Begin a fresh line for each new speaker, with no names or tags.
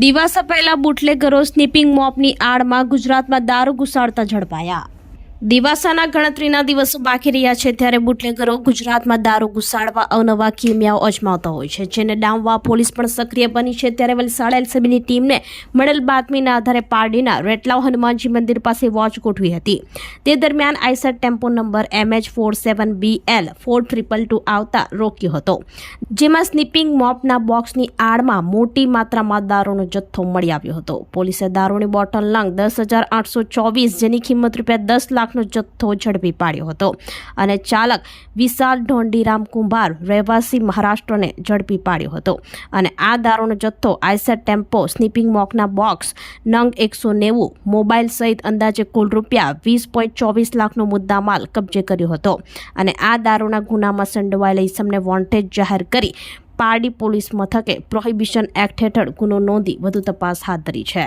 દિવાસા પહેલા બુટલેગરો સ્નીપિંગ મોપની આડમાં ગુજરાતમાં દારૂ ઘુસાડતા ઝડપાયા. દિવાસાના ગણતરીના દિવસો બાકી રહ્યા છે ત્યારે બુટલેગરો ગુજરાતમાં દારૂ ઘુસાડવા અવનવા કિમિયાઓ અજમાવતા હોય છે, જેને ડામવા પોલીસ પણ સક્રિય બની છે. ત્યારે વલસાડ એલસીબીની ટીમને મળેલ બાતમીના આધારે પારડીના રેટલાવ હનુમાનજી મંદિર પાસે વોચ ગોઠવી હતી. તે દરમિયાન Eicher tempo number MH four seven B L four triple two આવતા રોક્યો હતો. જેમાં સ્નીપિંગ મોપના બોક્સની આડમાં મોટી માત્રામાં દારૂનો જથ્થો મળી આવ્યો હતો. પોલીસે દારૂની બોટલ નંગ દસ હજાર આઠસો ચોવીસ જેની કિંમત રૂપિયા દસ લાખનો જથ્થો ઝડપી પાડ્યો હતો અને ચાલક વિશાલ ઢોંડીરામ કુંભાર રહેવાસી મહારાષ્ટ્રને ઝડપી પાડ્યો હતો અને આ દારૂનો જથ્થો આઈસર ટેમ્પો, સ્નીપિંગ મોકના બોક્સ, નંગ એકસો નેવું, મોબાઈલ સહિત અંદાજે કુલ રૂપિયા વીસ પોઈન્ટ ચોવીસ લાખનો મુદ્દામાલ કબજે કર્યો હતો અને આ દારૂના ગુનામાં સંડોવાયેલા ઇસમને વોન્ટેજ જાહેર કરી પારડી પોલીસ મથકે પ્રોહિબિશન એક્ટ હેઠળ ગુનો નોંધી વધુ તપાસ હાથ ધરી છે.